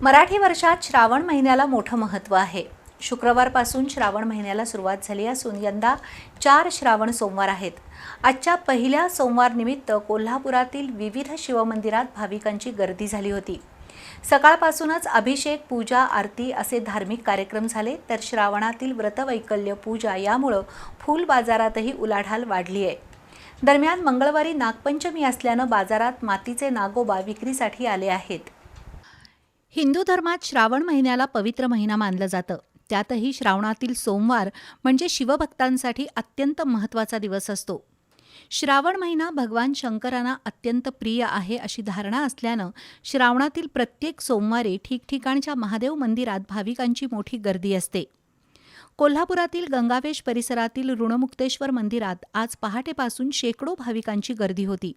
मराठी वर्षात श्रावण महिन्याला मोठं महत्त्व आहे. शुक्रवारपासून श्रावण महिन्याला सुरुवात झाली असून यंदा चार श्रावण सोमवार आहेत. आजच्या पहिल्या सोमवार निमित्त कोल्हापुरातील विविध शिवमंदिरात भाविकांची गर्दी झाली होती. सकाळपासूनच अभिषेक पूजा आरती असे धार्मिक कार्यक्रम झाले तर श्रावणातील व्रतवैकल्य पूजा यामुळं फूल बाजारातही उलाढाल वाढली आहे. दरम्यान मंगळवारी नागपंचमी असल्यानं बाजारात मातीचे नागोबा विक्रीसाठी आले आहेत. हिंदू धर्मात श्रावण महिन्याला पवित्र महिना मानलं जातं. त्यातही श्रावणातील सोमवार म्हणजे शिवभक्तांसाठी अत्यंत महत्त्वाचा दिवस असतो. श्रावण महिना भगवान शंकरांना अत्यंत प्रिय आहे अशी धारणा असल्यानं श्रावणातील प्रत्येक सोमवारी ठिकठिकाणच्या महादेव मंदिरात भाविकांची मोठी गर्दी असते. कोल्हापुरातील गंगावेश परिसरातील ऋणमुक्तेश्वर मंदिरात आज पहाटेपासून शेकडो भाविकांची गर्दी होती.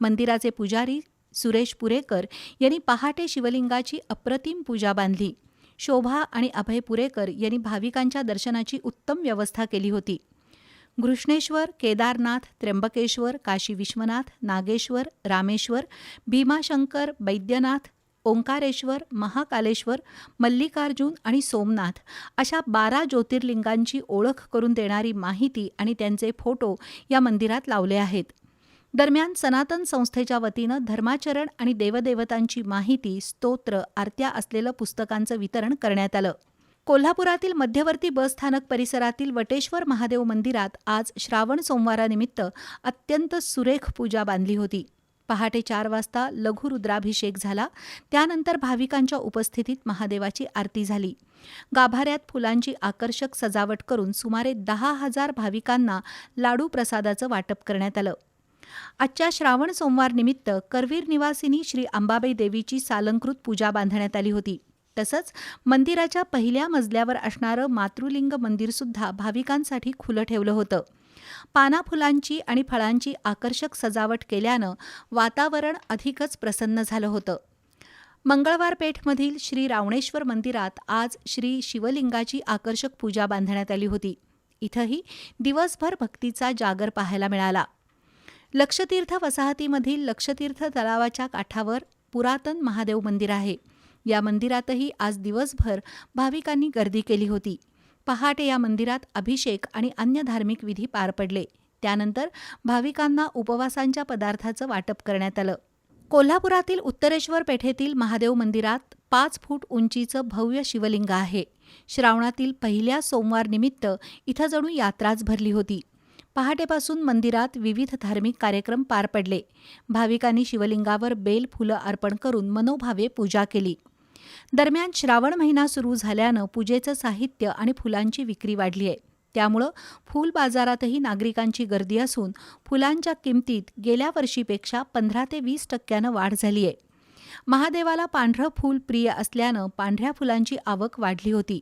मंदिराचे पुजारी सुरेश पुरेकर यांनी पहाटे शिवलिंगाची अप्रतिम पूजा बांधली. शोभा आणि अभय पुरेकर यांनी भाविकांच्या दर्शनाची उत्तम व्यवस्था केली होती. घृष्णेश्वर केदारनाथ त्र्यंबकेश्वर काशी विश्वनाथ नागेश्वर रामेश्वर भीमाशंकर बैद्यनाथ ओंकारेश्वर महाकालेश्वर मल्लिकार्जुन आणि सोमनाथ अशा बारा ज्योतिर्लिंगांची ओळख करून देणारी माहिती आणि त्यांचे फोटो या मंदिरात लावले आहेत. दरम्यान सनातन संस्थेच्या वतीनं धर्माचरण आणि देवदेवतांची माहिती स्तोत्र आरत्या असलेलं पुस्तकांचं वितरण करण्यात आलं. कोल्हापुरातील मध्यवर्ती बस स्थानक परिसरातील वटेश्वर महादेव मंदिरात आज श्रावण सोमवारानिमित्त अत्यंत सुरेख पूजा बांधली होती. पहाटे चार वाजता लघुरुद्राभिषेक झाला. त्यानंतर भाविकांच्या उपस्थितीत महादेवाची आरती झाली. गाभाऱ्यात फुलांची आकर्षक सजावट करून सुमारे दहा हजार भाविकांना लाडू प्रसादाचं वाटप करण्यात आलं. आजच्या श्रावण सोमवार निमित्त करवीर निवासिनी श्री अंबाबाई देवीची सालंकृत पूजा बांधण्यात आली होती. तसंच मंदिराच्या पहिल्या मजल्यावर असणारं मातृलिंग मंदिरसुद्धा भाविकांसाठी खुलं ठेवलं होतं. पाना फुलांची आणि फळांची आकर्षक सजावट केल्यानं वातावरण अधिकच प्रसन्न झालं होतं. मंगळवार पेठमधील श्री रावणेश्वर मंदिरात आज श्री शिवलिंगाची आकर्षक पूजा बांधण्यात आली होती. इथंही दिवसभर भक्तीचा जागर पाहायला मिळाला. लक्षतीर्थ वसाहतीमधील लक्षतीर्थ तलावाच्या काठावर पुरातन महादेव मंदिर आहे. या मंदिरातही आज दिवसभर भाविकांनी गर्दी केली होती. पहाटे या मंदिरात अभिषेक आणि अन्य धार्मिक विधी पार पडले. त्यानंतर भाविकांना उपवासांच्या पदार्थाचं वाटप करण्यात आलं. कोल्हापुरातील उत्तरेश्वर पेठेतील महादेव मंदिरात पाच फूट उंचीचं भव्य शिवलिंग आहे. श्रावणातील पहिल्या सोमवार निमित्त इथं जणू यात्राच भरली होती. पहाटेपासून मंदिरात विविध धार्मिक कार्यक्रम पार पडले. भाविकांनी शिवलिंगावर बेल फुलं अर्पण करून मनोभावे पूजा केली. दरम्यान श्रावण महिना सुरू झाल्यानं पूजेचं साहित्य आणि फुलांची विक्री वाढली आहे. त्यामुळं फूल बाजारातही नागरिकांची गर्दी असून फुलांच्या किमतीत गेल्या वर्षीपेक्षा पंधरा ते वीस टक्क्यानं वाढ झाली आहे. महादेवाला पांढरं फूल प्रिय असल्यानं पांढऱ्या फुलांची आवक वाढली होती.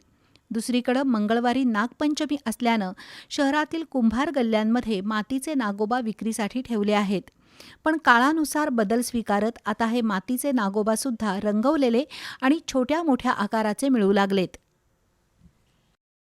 दुसरीकडं मंगळवारी नागपंचमी असल्यानं शहरातील कुंभार गल्ल्यांमध्ये मातीचे नागोबा विक्रीसाठी ठेवले आहेत. पण काळानुसार बदल स्वीकारत आता हे मातीचे नागोबासुद्धा रंगवलेले आणि छोट्या मोठ्या आकाराचे मिळू लागलेत.